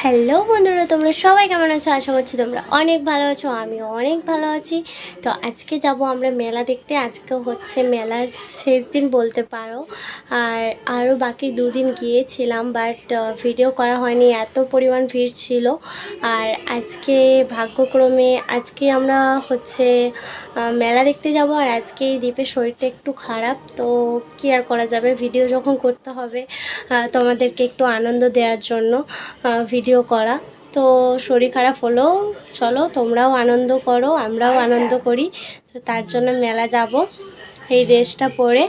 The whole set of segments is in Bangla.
হ্যালো বন্ধুরা তোমরা সবাই কেমন আছো? আশা করছি তোমরা অনেক ভালো আছো আমিও অনেক ভালো আছি। তো আজকে যাব আমরা মেলা দেখতে। আজকে হচ্ছে মেলার শেষ দিন বলতে পারো। আর আরও বাকি দুদিন গিয়েছিলাম বাট ভিডিও করা হয়নি এত পরিমাণ ভিড় ছিল। আর আজকে ভাগ্যক্রমে আজকে আমরা হচ্ছে মেলা দেখতে যাব। আর আজকে এই দ্বীপের শরীরটা একটু খারাপ তো কি আর করা যাবে? ভিডিও যখন করতে হবে তোমাদেরকে একটু আনন্দ দেওয়ার জন্য আহ, ভিডিও করা। তো শরীর খারাপ হলেও চলো, তোমরাও আনন্দ করো, আমরাও আনন্দ করি। তো তার জন্য মেলা যাব, এই ড্রেসটা পরে।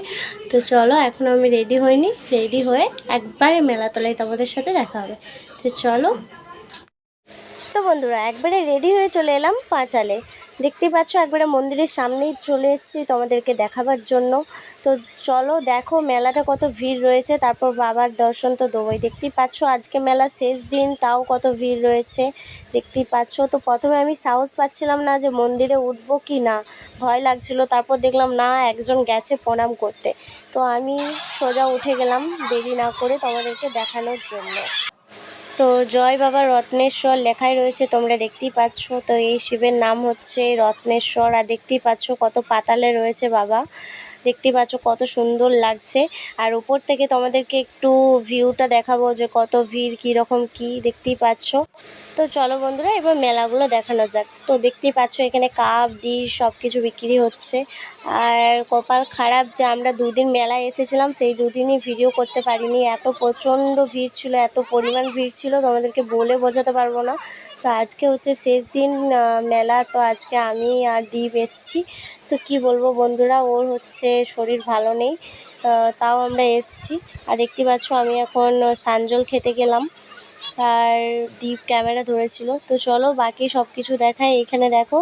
তো চলো, এখন আমি রেডি হইনি। রেডি হয়ে একবারে মেলা তলায় তোমাদের সাথে দেখা হবে। তো চলো। তো বন্ধুরা, একবারে রেডি হয়ে চলে এলাম পাঁচালে। দেখতেই পাচ্ছ, একবারে মন্দিরের সামনেই চলে এসেছি তোমাদেরকে দেখাবার জন্য। তো চলো দেখো মেলাটা কত ভিড় রয়েছে, তারপর বাবার দর্শন তো দেবোই। দেখতেই পাচ্ছ আজকে মেলা শেষ দিন, তাও কত ভিড় রয়েছে, দেখতেই পাচ্ছ। তো প্রথমে আমি সাহস পাচ্ছিলাম না যে মন্দিরে উঠবো কি না, ভয় লাগছিল। তারপর দেখলাম, না, একজন গেছে প্রণাম করতে। তো আমি সোজা উঠে গেলাম, দেরি না করে তোমাদেরকে দেখানোর জন্য। তো জয় বাবা রত্নেশ্বর লেখাই রয়েছে, তোমরা দেখতেই পাচ্ছ। তো এই শিবের নাম হচ্ছে রত্নেশ্বর, আর দেখতেই পাচ্ছ কত পাতালে রয়েছে বাবা। দেখতেই পাচ্ছ কত সুন্দর লাগছে। আর উপর থেকে তোমাদেরকে একটু ভিউটা দেখাবো যে কত ভিড়, কীরকম কি দেখতেই পাচ্ছ। তো চলো বন্ধুরা, এবার মেলাগুলো দেখানো যাক। তো দেখতেই পাচ্ছ এখানে কাপ ডিশ সব কিছু বিক্রি হচ্ছে। আর কপাল খারাপ যে আমরা দুদিন মেলায় এসেছিলাম, সেই দুদিনই ভিডিও করতে পারিনি। এত প্রচণ্ড ভিড় ছিল, এত পরিমাণ ভিড় ছিল, তোমাদেরকে বলে বোঝাতে পারব না। তো আজকে হচ্ছে শেষ দিন মেলা। তো আজকে আমি আর দ্বীপ এসছি। তো কি বলব বন্ধুরা, ওর হচ্ছে শরীর ভালো নেই তাও আমরা এসছি। আর দেখতে পাচ্ছ আমি এখন সানজল খেতে গেলাম, আর ডিপ ক্যামেরা ধরেছিল। তো চলো বাকি সব কিছু দেখায় এখানে দেখো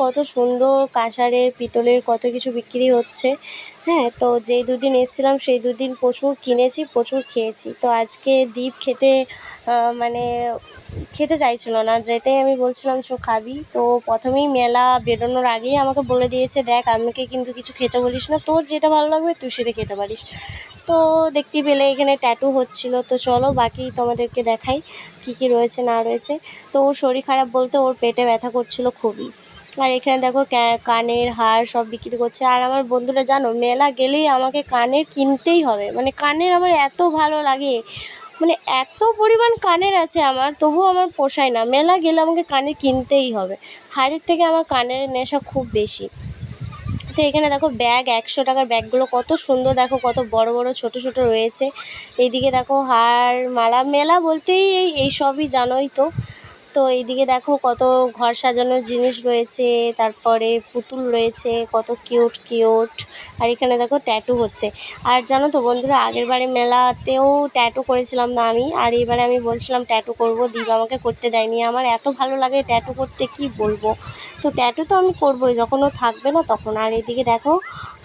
কত সুন্দর কাঁসারের পিতলের কত কিছু বিক্রি হচ্ছে। হ্যাঁ তো যেই দুদিন এসেছিলাম, সেই দুদিন প্রচুর কিনেছি, প্রচুর খেয়েছি। তো আজকে দ্বীপ খেতে মানে খেতে চাইছিল না, যেটাই আমি বলছিলাম, চো খাবি। তো প্রথমেই মেলা বেরোনোর আগেই আমাকে বলে দিয়েছে, দেখ, আমাকে কিন্তু কিছু খেতে বলিস না, তোর যেটা ভালো লাগবে, তুই সেটা খেতে পারিস। তো দেখতে পেলে এখানে ট্যাটু হচ্ছিল। তো চলো, বাকি তোমাদেরকে দেখাই, কি কি রয়েছে, না রয়েছে। তো ওর শরীর খারাপ বলতে ওর পেটে ব্যথা করছিল খুবই। আর এখানে দেখো কানের হার সব বিক্রি করছে। আর আমার বন্ধুরা, জানো, মেলা গেলেই আমাকে কানের কিনতেই হবে। মানে কানের আমার এত ভালো লাগে। মানে এত পরিমাণ কানের আছে আমার, তবুও আমার পোষায় না। মেলা গেলে আমাকে কানের কিনতেই হবে। হাড়ের থেকে আমার কানের নেশা খুব বেশি। তো এখানে দেখো ব্যাগ, একশো টাকার ব্যাগগুলো কত সুন্দর, দেখো কত বড় বড়, ছোট ছোট রয়েছে। এইদিকে দেখো হার মালা, মেলা বলতেই এই সবই জানোই তো। তো এইদিকে দেখো কত ঘর সাজানোর জিনিস রয়েছে, তারপরে পুতুল রয়েছে, কত কিউট কিউট আর এখানে দেখো ট্যাটু হচ্ছে। আর জানো তো বন্ধুরা, আগের বারে মেলাতেও ট্যাটু করেছিলাম না আমি, আর এবারে আমি বলছিলাম ট্যাটু করব দিদি আমাকে করতে দেয়নি। আমার এত ভালো লাগে ট্যাটু করতে, কি বলব? তো ট্যাটু তো আমি করবোই, যখন ও থাকবে না তখন। আর এদিকে দেখো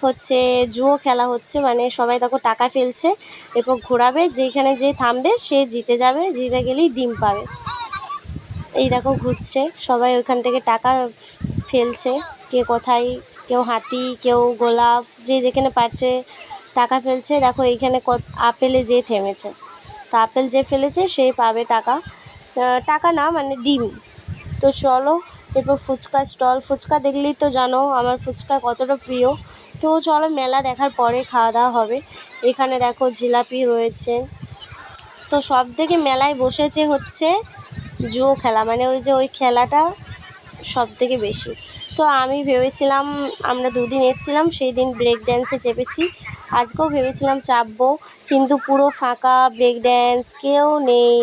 হচ্ছে জুয়ো খেলা হচ্ছে মানে সবাই দেখো টাকা ফেলছে, এরপর ঘোরাবে, যেখানে যে থামবে সে জিতে যাবে, জিতে গেলেই ডিম পাবে। এই দেখো ঘুরছে, সবাই ওইখান থেকে টাকা ফেলছে, কে কোথায়, কেউ হাতি, কেউ গোলাপ, যে যেখানে পারছে টাকা ফেলছে। দেখো এইখানে আপেলে যে থেমেছে। তা আপেল যে ফেলেছে, সে পাবে টাকা। টাকা না মানে ডিম। তো চলো, এরপর ফুচকা স্টল। ফুচকা দেখলেই তো জানো, আমার ফুচকা কতটা প্রিয়। তো চলো, মেলা দেখার পরে খাওয়া দাওয়া হবে। এখানে দেখো জিলাপি রয়েছে। তো সব থেকে মেলায় বসেছে হচ্ছে জুয়ো খেলা মানে ওই যে ওই খেলাটা সব থেকে বেশি। তো আমি ভেবেছিলাম, আমরা দুদিন এসেছিলাম, সেই দিন ব্রেক ড্যান্সে চেপেছি। আজকেও ভেবেছিলাম চাপবো, কিন্তু পুরো ফাঁকা ব্রেক ড্যান্স কেউ নেই।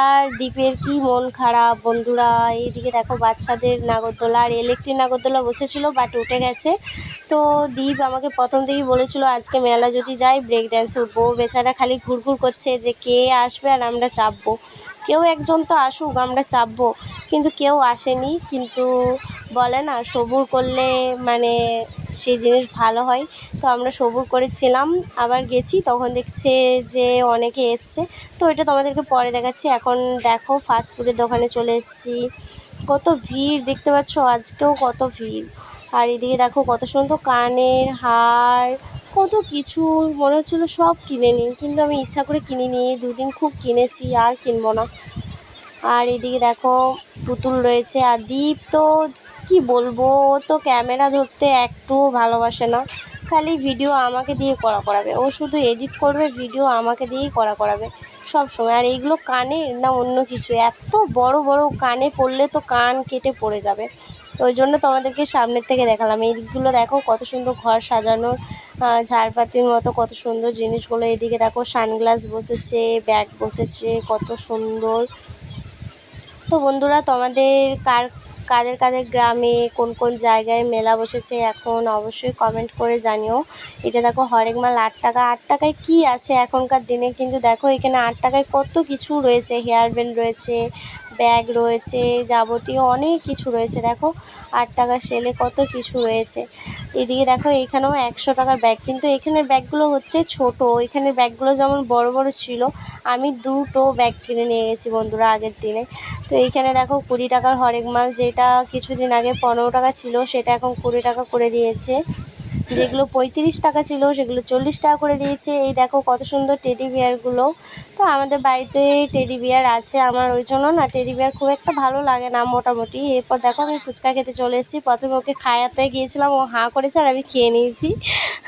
আর দ্বীপের কি মন খারাপ, বন্ধুরা, এইদিকে দেখো বাচ্চাদের নাগরদোলা, আর ইলেকট্রিক নাগরদোলা বসেছিল বাট উঠে গেছে। তো দীপ আমাকে প্রথম থেকেই বলেছিল, আজকে মেলা যদি যাই ব্রেক ড্যান্সে উঠবো। বেচারা খালি ঘুরঘুর করছে যে কে আসবে আর আমরা চাপবো। কেউ একজন তো আসুক, আমরা চাপবো। কিন্তু কেউ আসেনি, কিন্তু বলে না, সবুর করলে মানে সেই জিনিস ভালো হয়। তো আমরা সবুর করেছিলাম, আবার গেছি, তখন দেখছে যে অনেকে এসছে। তো এটা তোমাদেরকে পরে দেখাচ্ছি। এখন দেখো ফাস্ট ফুডের দোকানে চলে এসেছি। কত ভিড়, দেখতে পাচ্ছ আজকেও কত ভিড়। আর এদিকে দেখো, কত সুন্দর কানের হার কত কিছু, মনে হচ্ছিল সব কিনে নিই, কিন্তু আমি ইচ্ছা করে কিনিনি। দুদিন খুব কিনেছি, আর কিনবো না। আর এদিকে দেখো, পুতুল রয়েছে। আর দীপ তো, কি বলব তো ক্যামেরা ধরতে একটুও ভালোবাসে না। খালি ভিডিও আমাকে দিয়ে করা করাবে। ও শুধু এডিট করবে, ভিডিও আমাকে দিয়েই করা করাবে। সব সময়। আর এইগুলো কানে না অন্য কিছু? এত বড় বড় কানে পড়লে তো কান কেটে পড়ে যাবে। ওই জন্য তোমাদেরকে সামনের থেকে দেখালাম। এইগুলো দেখো, কত সুন্দর ঘর সাজানোর ঝাড়পাতির মতো কত সুন্দর জিনিসগুলো। এদিকে দেখো, সানগ্লাস বসেছে, ব্যাগ বসেছে, কত সুন্দর। তো বন্ধুরা, তোমাদের কার, কাদের কাদের গ্রামে, কোন কোন জায়গায় মেলা বসেছে এখন অবশ্যই কমেন্ট করে জানিও। এটা দেখো, হরেক মাল আট টাকা। আট টাকায় কি আছে এখনকার দিনে? কিন্তু দেখো, এখানে আট টাকায় কত কিছু রয়েছে। হেয়ার ব্যান্ড রয়েছে ব্যাগ রয়েছে, যাবতীয় অনেক কিছু রয়েছে, দেখো। আট টাকার সেলে কত কিছু রয়েছে। এদিকে দেখো এখানেও একশো টাকার ব্যাগ। কিন্তু এখানের ব্যাগগুলো হচ্ছে ছোট। এখানের ব্যাগগুলো যেমন বড় বড় ছিল, আমি দুটো ব্যাগ কিনে নিয়ে গেছি বন্ধুরা আগের দিনে। তো এইখানে দেখো, কুড়ি টাকার হরেক মাল, যেটা কিছুদিন আগে পনেরো টাকা ছিল, সেটা এখন কুড়ি টাকা করে দিয়েছে। যেগুলো পঁয়ত্রিশ টাকা ছিল, সেগুলো চল্লিশ টাকা করে দিয়েছে। এই দেখো কত সুন্দর টেডি বিয়ারগুলো তো আমাদের বাড়িতে টেডি বিয়ার আছে আমার ওই জন্য না টেডি বিয়ার খুব একটা ভালো লাগে না মোটামুটি। এরপর দেখো আমি ফুচকা খেতে চলে এসেছি। প্রথমে ওকে খায়াতে গিয়েছিলাম, ও হাঁ করেছে আর আমি খেয়ে নিয়েছি।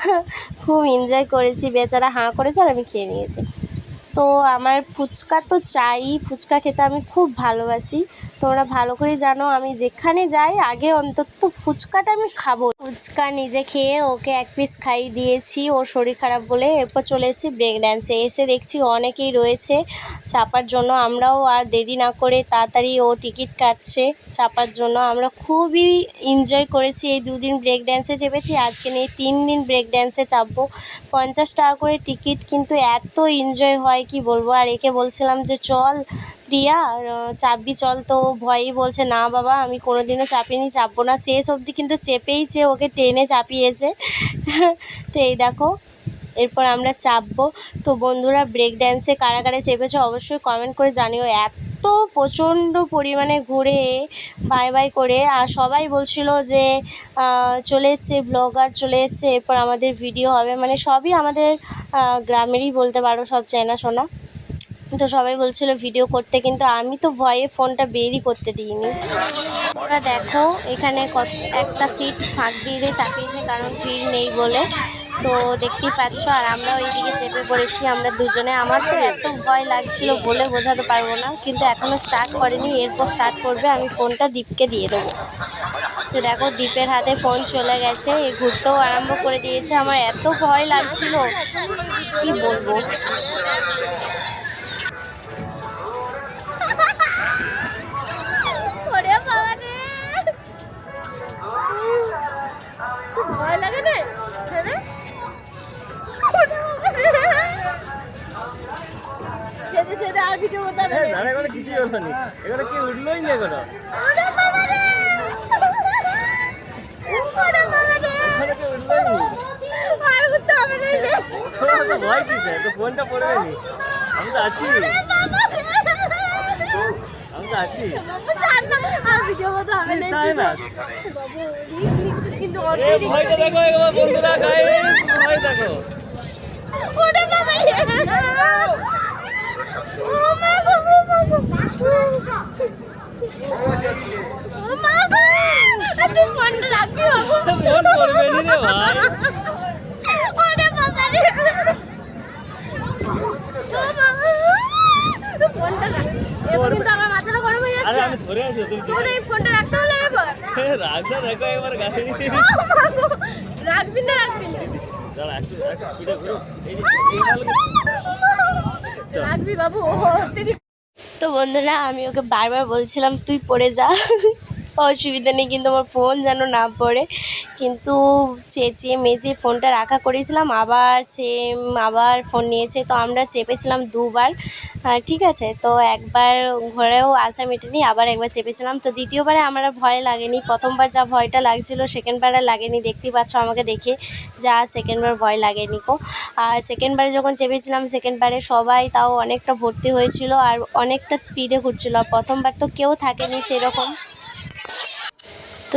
খুব এনজয় করেছি, বেচারা হাঁ করেছে আর আমি খেয়ে নিয়েছি। তো আমার ফুচকা তো চাই, ফুচকা খেতে আমি খুব ভালোবাসি। তোমরা ভালো করে জানো, আমি যেখানে যাই, আগে অন্তত ফুচকাটা আমি খাব। ফুচকা নিজে খেয়ে ওকে এক পিস খাইয়ে দিয়েছি, ওর শরীর খারাপ বলে এরপর চলে এসেছি ব্রেক ড্যান্সে এসে দেখছি অনেকেই রয়েছে চাপার জন্য, আমরাও আর দেরি না করে তাড়াতাড়ি ও টিকিট কাটছে চাপার জন্য। আমরা খুবই এনজয় করেছি, এই দুদিন ব্রেক ড্যান্সে চেপেছি, আজকে নিয়ে তিন দিন ব্রেক ড্যান্সে চাপবো। পঞ্চাশ টাকা করে টিকিট কিন্তু এত এনজয় হয় কি বলব? আর একে বলছিলাম যে, চল প্রিয়া চাপবি, চল। তো ভয়ই বলছে, না বাবা, আমি কোনো দিনও চাপিনি, চাপবো না। শেষ অবধি কিন্তু চেপেইছে ওকে টেনে চাপিয়েছে। তো এই দেখো, এরপর আমরা চাপবো। তো বন্ধুরা ব্রেক ড্যান্সে কারা কারা চেপেছো অবশ্যই কমেন্ট করে জানিও। এত প্রচণ্ড পরিমাণে ঘুরে বাই বাই করে, আর সবাই বলছিল যে চলে এসছে ব্লগার চলে এসছে, এরপর আমাদের ভিডিও হবে। মানে সবই আমাদের গ্রামেরই বলতে পারো, সব চেনাশোনা তো সবাই বলছিল ভিডিও করতে, কিন্তু আমি তো ভয়ে ফোনটা বেরই করতে দিইনি। ওরা দেখো, এখানে কত, একটা সিট ফাঁক দিয়ে দিয়ে চাপিয়েছে, কারণ ভিড় নেই বলে। তো দেখতেই পাচ্ছ, আর আমরা ওই দিকে চেপে পড়েছি, আমরা দুজনে। আমার তো এত ভয় লাগছিল বলে বোঝাতে পারব না, কিন্তু এখনও স্টার্ট করেনি, এরপর স্টার্ট করবে, আমি ফোনটা দীপকে দিয়ে দেবো। তো দেখো দ্বীপের হাতে ফোন চলে গেছে, এ ঘুরতেও আরম্ভ করে দিয়েছে, আমার এত ভয় লাগছিল, কি বলব? আর ভিডিও করতে হবে। হ্যাঁ, না এগুলো কিছুই হলো নি। এগুলো কি উঠলোই নি এগুলো ওরে বাবা রে ওরে বাবা রে এখানে কি উঠলোই নি? আর করতে হবে না রে তোমার তো ভয় কিসে তো ফোনটা পড়বে নি। আমি তো আছি। আমি তো আছি। বাবু জান না। আর ভিডিও করতে হবে না তাই না? বাবু রিস্ক নিচ্ছে কিন্তু অলরেডি ভয়টা দেখো একবার বন্ধুরা গাইস ভয় দেখো। ওরে বাবা রে রাখবি নি রাখবি না। রাখবি না দাঁড়া একটু ঘুরো এই যে রাখবি বাবু ও তো বন্ধুরা আমি ওকে বারবার বলছিলাম তুই পড়ে যা। অসুবিধা নেই কিন্তু আমার ফোন যেন না পড়ে। কিন্তু চেঁচিয়ে মেজে ফোনটা রাখা করেছিলাম আবার সেম আবার ফোন নিয়েছে। তো আমরা চেপেছিলাম দুবার। ঠিক আছে, তো একবার ঘোরেও আসা মেটেনি, আবার একবার চেপেছিলাম। তো দ্বিতীয়বারে আমার ভয় লাগেনি। প্রথমবার যা ভয়টা লাগছিল, সেকেন্ডবারে লাগেনি। দেখতেই পাচ্ছ আমাকে দেখে যা, সেকেন্ডবার ভয় লাগেনি কো। আর সেকেন্ডবারে যখন চেপেছিলাম, সেকেন্ডবারে সবাই তাও অনেকটা ভর্তি হয়েছিল আর অনেকটা স্পিডে ঘুরছিল। আর প্রথমবার তো কেউ থাকেনি সেরকম।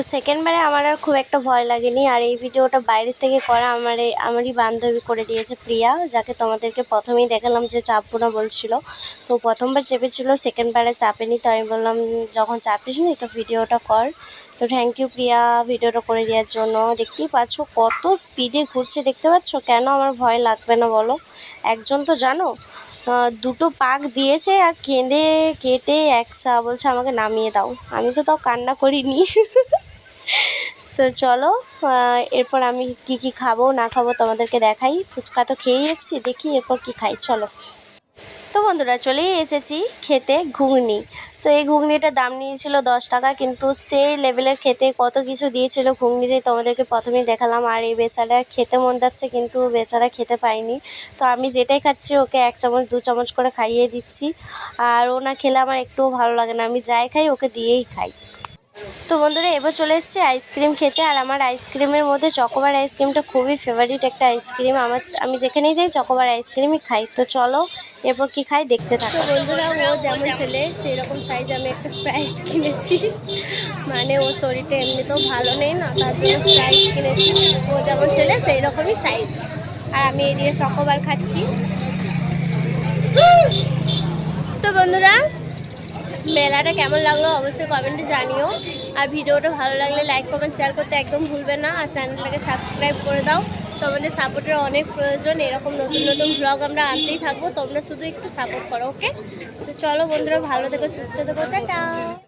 তো সেকেন্ডবারে আমার আর খুব একটা ভয় লাগেনি, আর এই ভিডিওটা বাইরের থেকে করা আমার, আমারই বান্ধবী করে দিয়েছে প্রিয়া, যাকে তোমাদেরকে প্রথমেই দেখালাম যে চাপবো না বলছিল। তো প্রথমবার চেপেছিল সেকেন্ডবারে চাপেনি, তো আমি বললাম, যখন চাপিস নি তো ভিডিওটা কর। তো থ্যাংক ইউ প্রিয়া ভিডিওটা করে দেওয়ার জন্য। দেখতেই পাচ্ছ কত স্পিডে ঘুরছে, দেখতে পাচ্ছ? কেন আমার ভয় লাগবে না বলো? একজন তো জানো দুটো পাক দিয়েছে আর কেঁদে কেটে একসা বলছে, আমাকে নামিয়ে দাও। আমি তো তাও কান্না করিনি। তো চলো এরপর আমি কি কি খাব, না খাব তোমাদেরকে দেখাই। ফুচকা তো খেয়েই এসেছি, দেখি এরপর কি খাই, চলো। তো বন্ধুরা, চলেই এসেছি খেতে ঘুগনি। তো এই ঘুগনিটার দাম নিয়েছিল দশ টাকা, কিন্তু সেই লেভেলের খেতে কত কিছু দিয়েছিল ঘুগনিটাই তোমাদেরকে প্রথমেই দেখালাম। আর এই বেচারা খেতে মন যাচ্ছে, কিন্তু বেচারা খেতে পায়নি। তো আমি যেটাই খাচ্ছি, ওকে এক চামচ, দু চামচ করে খাইয়ে দিচ্ছি। আর ও না খেলে আমার একটুও ভালো লাগে না। আমি যাই খাই, ওকে দিয়েই খাই। তো বন্ধুরা, এবার চলে এসেছি আইসক্রিম খেতে। আর আমার আইসক্রিমের মধ্যে চকোবার আইসক্রিমটা খুবই ফেভারিট একটা আইসক্রিম। আমার, আমি যেখানেই যাই চকোবার আইসক্রিমই খাই। তো চলো, এরপর কি খাই দেখতে থাকো। বন্ধুরা, ও যেমন ছেলে সেই রকম সাইজ আমি একটা স্প্রাইট কিনেছি। মানে ও শরীরটা এমনিতেও ভালো নেই না, তার জন্য স্প্রাইট কিনেছি। ও যেমন ছেলে সেই রকমই সাইজ আর আমি এদিকে চকোবার খাচ্ছি। তো বন্ধুরা মেলাটা কেমন লাগল অবশ্যই কমেন্টে জানিও। আর ভিডিওটা ভালো লাগলে লাইক কমেন্ট শেয়ার করতে একদম ভুলবে না। আর চ্যানেলটাকে সাবস্ক্রাইব করে দাও। তোমাদের সাপোর্টের অনেক প্রয়োজন। এরকম নতুন নতুন ব্লগ আমরা আনতেই থাকব। তোমরা শুধু একটু সাপোর্ট করো ওকে তো চলো বন্ধুরা, ভালো থেকো, সুস্থ থেকো, টাটা!